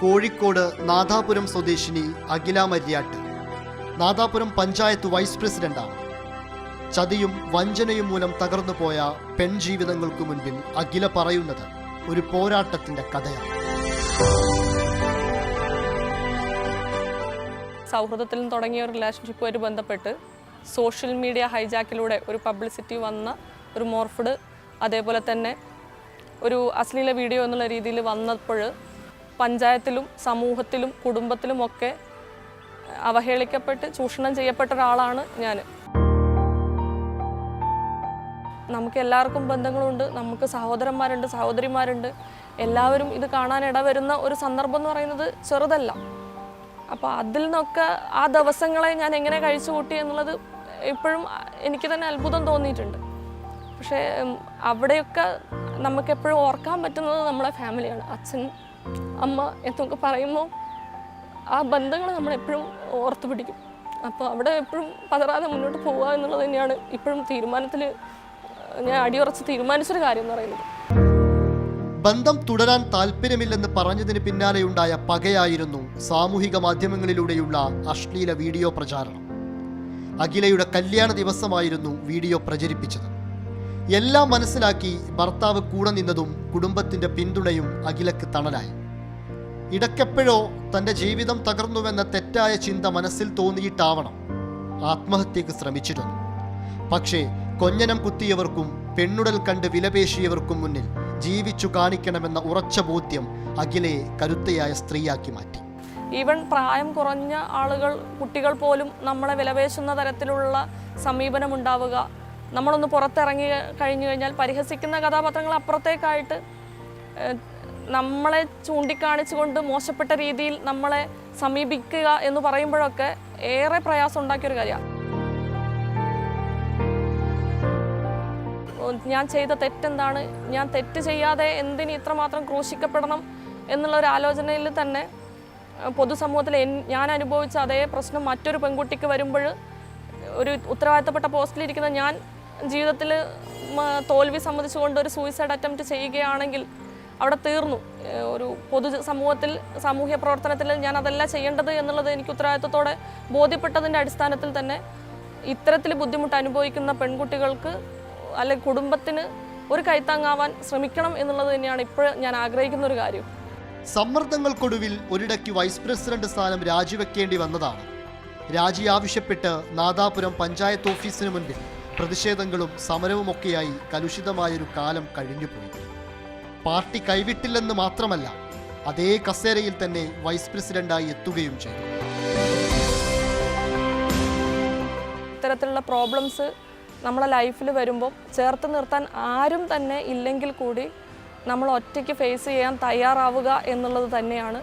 കോഴിക്കോട് നാദാപുരം സ്വദേശിനി അഖില മര്യാട്ട്. നാദാപുരം പഞ്ചായത്ത് വൈസ് പ്രസിഡന്റാണ്. ചതിയും വഞ്ചനയും മൂലം തകർന്നു പോയ പെൺജീവിതങ്ങൾക്കു മുൻപിൽ അഖില പറയുന്നത് ഒരു പോരാട്ടത്തിന്റെ കഥയാണ്. സൗഹൃദത്തിൽ നിന്ന് തുടങ്ങിയ ഒരു റിലേഷൻഷിപ്പുമായിട്ട് ബന്ധപ്പെട്ട് സോഷ്യൽ മീഡിയ ഹൈജാക്കിലൂടെ ഒരു പബ്ലിസിറ്റി വന്ന ഒരു മോർഫഡ് അതേപോലെ തന്നെ ഒരു അശ്ലീല വീഡിയോ എന്നുള്ള രീതിയിൽ വന്നപ്പോൾ പഞ്ചായത്തിലും സമൂഹത്തിലും കുടുംബത്തിലും ഒക്കെ അവഹേളിക്കപ്പെട്ട് ചൂഷണം ചെയ്യപ്പെട്ട ഒരാളാണ് ഞാൻ. നമുക്ക് എല്ലാവർക്കും ബന്ധങ്ങളുണ്ട് നമുക്ക് സഹോദരന്മാരുണ്ട് സഹോദരിമാരുണ്ട്. എല്ലാവരും ഇത് കാണാൻ ഇടവരുന്ന ഒരു സന്ദർഭം എന്ന് പറയുന്നത് ചെറുതല്ല. അപ്പോൾ അതിൽ നിന്നൊക്കെ ആ ദിവസങ്ങളെ ഞാൻ എങ്ങനെ കഴിച്ചു കൂട്ടി എന്നുള്ളത് ഇപ്പോഴും എനിക്ക് തന്നെ അത്ഭുതം തോന്നിയിട്ടുണ്ട്. പക്ഷേ അവിടെയൊക്കെ നമുക്ക് എപ്പോഴും ഓർക്കാൻ പറ്റുന്നത് നമ്മളെ ഫാമിലിയാണ് അച്ഛൻ അമ്മ എന്നൊക്കെ പറയുമ്പോൾ ആ ബന്ധങ്ങൾ നമ്മൾ എപ്പോഴും ഓർത്ത് പിടിക്കും. അപ്പോൾ അവിടെ എപ്പോഴും പതറാതെ മുന്നോട്ട് പോവുക എന്നുള്ളത് തന്നെയാണ് ഇപ്പോഴും തീരുമാനത്തിൽ ഞാൻ അടിയുറച്ച് തീരുമാനിച്ചൊരു കാര്യം എന്ന് പറയുന്നത്. ബന്ധം തുടരാൻ താല്പര്യമില്ലെന്ന് പറഞ്ഞതിന് പിന്നാലെയുണ്ടായ പകയായിരുന്നു സാമൂഹിക മാധ്യമങ്ങളിലൂടെയുള്ള അശ്ലീല വീഡിയോ പ്രചാരണം. അഖിലയുടെ കല്യാണ ദിവസമായിരുന്നു വീഡിയോ പ്രചരിപ്പിച്ചത്. എല്ലാം മനസ്സിലാക്കി ഭർത്താവ് കൂടെ നിന്നതും കുടുംബത്തിന്റെ പിന്തുണയും അഖിലക്ക് തണലായി. ഇടയ്ക്കെപ്പോഴോ തന്റെ ജീവിതം തകർന്നുവെന്ന തെറ്റായ ചിന്ത മനസ്സിൽ തോന്നിയിട്ടാവണം ആത്മഹത്യക്ക് ശ്രമിച്ചിരുന്നു പക്ഷേ കൊഞ്ഞനം കുത്തിയവർക്കും പെണ്ണുടൽ കണ്ട് വിലപേശിയവർക്കും മുന്നിൽ ജീവിച്ചു കാണിക്കണമെന്ന ഉറച്ച ബോധ്യം അഖിലയെ കരുത്തയായ സ്ത്രീയാക്കി മാറ്റി. ഈവൻ പ്രായം കുറഞ്ഞ ആളുകൾ കുട്ടികൾ പോലും നമ്മളെ വിലപേശുന്ന തരത്തിലുള്ള സമീപനം ഉണ്ടാവുക നമ്മളൊന്ന് പുറത്തിറങ്ങി കഴിഞ്ഞു കഴിഞ്ഞാൽ പരിഹസിക്കുന്ന കഥാപാത്രങ്ങൾ അപ്പുറത്തേക്കായിട്ട് നമ്മളെ ചൂണ്ടിക്കാണിച്ചുകൊണ്ട് മോശപ്പെട്ട രീതിയിൽ നമ്മളെ സമീപിക്കുക എന്ന് പറയുമ്പോഴൊക്കെ ഏറെ പ്രയാസം ഉണ്ടാക്കിയൊരു കാര്യമാണ് ഞാൻ ചെയ്ത തെറ്റെന്താണ്? ഞാൻ തെറ്റ് ചെയ്യാതെ എന്തിന് ഇത്രമാത്രം ക്രൂശിക്കപ്പെടണം എന്നുള്ള ഒരു ആലോചനയിൽ തന്നെ പൊതുസമൂഹത്തിൽ ഞാൻ അനുഭവിച്ച അതേ പ്രശ്നം മറ്റൊരു പെൺകുട്ടിക്ക് വരുമ്പോൾ ഒരു ഉത്തരവാദിത്തപ്പെട്ട പോസ്റ്റിലിരിക്കുന്ന ഞാൻ ജീവിതത്തിൽ തോൽവി സംബന്ധിച്ചുകൊണ്ട് ഒരു സൂയിസൈഡ് അറ്റംപ്റ്റ് ചെയ്യുകയാണെങ്കിൽ അവിടെ തീർന്നു. ഒരു പൊതു സമൂഹത്തിൽ സാമൂഹ്യ പ്രവർത്തനത്തിൽ ഞാൻ അതല്ല ചെയ്യേണ്ടത് എന്നുള്ളത് എനിക്ക് ഉത്തരവാദിത്വത്തോടെ ബോധ്യപ്പെട്ടതിന്റെ അടിസ്ഥാനത്തിൽ തന്നെ ഇത്തരത്തിൽ ബുദ്ധിമുട്ട് അനുഭവിക്കുന്ന പെൺകുട്ടികൾക്ക് അല്ലെങ്കിൽ കുടുംബത്തിന് ഒരു കൈത്താങ്ങാവാൻ ശ്രമിക്കണം എന്നുള്ളത് തന്നെയാണ് ഇപ്പോൾ ഞാൻ ആഗ്രഹിക്കുന്ന ഒരു കാര്യം. സമ്മർദ്ദങ്ങൾക്കൊടുവിൽ ഒരിടയ്ക്ക് വൈസ് പ്രസിഡന്റ് സ്ഥാനം രാജിവെക്കേണ്ടി വന്നതാണ്. രാജി ആവശ്യപ്പെട്ട് നാദാപുരം പഞ്ചായത്ത് ഓഫീസിന് മുൻപിൽ പ്രതിഷേധങ്ങളും സമരവുമൊക്കെയായി കലുഷിതമായൊരു കാലം കഴിഞ്ഞുപോയി. പാർട്ടി കൈവിട്ടില്ലെന്ന് മാത്രമല്ല അതേ കസേരയിൽ തന്നെ വൈസ് പ്രസിഡന്റായി എത്തുകയും ചെയ്തു. ഇത്തരത്തിലുള്ള പ്രോബ്ലംസ് നമ്മളെ ലൈഫിൽ വരുമ്പോൾ ചേർത്ത് നിർത്താൻ ആരും തന്നെ ഇല്ലെങ്കിൽ കൂടി നമ്മൾ ഒറ്റയ്ക്ക് ഫേസ് ചെയ്യാൻ തയ്യാറാവുക എന്നുള്ളത് തന്നെയാണ്.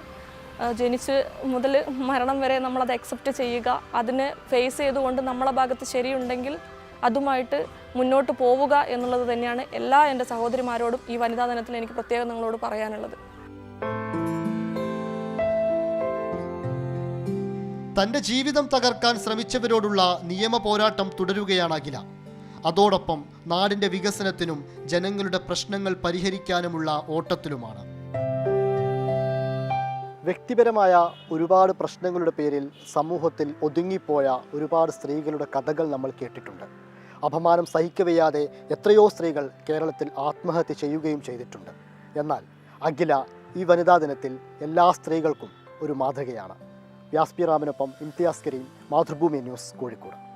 ജനിച്ച് മുതൽ മരണം വരെ നമ്മളത് അക്സെപ്റ്റ് ചെയ്യുക. അതിനെ ഫേസ് ചെയ്തുകൊണ്ട് നമ്മളെ ഭാഗത്ത് ശരിയുണ്ടെങ്കിൽ അതുമായിട്ട് മുന്നോട്ട് പോവുക എന്നുള്ളത് തന്നെയാണ് എല്ലാ എന്റെ സഹോദരിമാരോടും ഈ വനിതാ ദിനത്തിൽ എനിക്ക് പ്രത്യേകം നിങ്ങളോട് പറയാനുള്ളത്. തന്റെ ജീവിതം തകർക്കാൻ ശ്രമിച്ചവരോടുള്ള നിയമ പോരാട്ടം തുടരുകയാണ് അഖില. അതോടൊപ്പം നാടിന്റെ വികസനത്തിനും ജനങ്ങളുടെ പ്രശ്നങ്ങൾ പരിഹരിക്കാനുമുള്ള ഓട്ടത്തിലുമാണ്. വ്യക്തിപരമായ ഒരുപാട് പ്രശ്നങ്ങളുടെ പേരിൽ സമൂഹത്തിൽ ഒതുങ്ങിപ്പോയ ഒരുപാട് സ്ത്രീകളുടെ കഥകൾ നമ്മൾ കേട്ടിട്ടുണ്ട്. അപമാനം സഹിക്കവയ്യാതെ എത്രയോ സ്ത്രീകൾ കേരളത്തിൽ ആത്മഹത്യ ചെയ്യുകയും ചെയ്തിട്ടുണ്ട്. എന്നാൽ അഖില ഈ വനിതാ ദിനത്തിൽ എല്ലാ സ്ത്രീകൾക്കും ഒരു മാതൃകയാണ്. വ്യാസ്പി റാമിനൊപ്പം ഇംതിയാസ് കരീം മാതൃഭൂമി ന്യൂസ് കോഴിക്കോട്.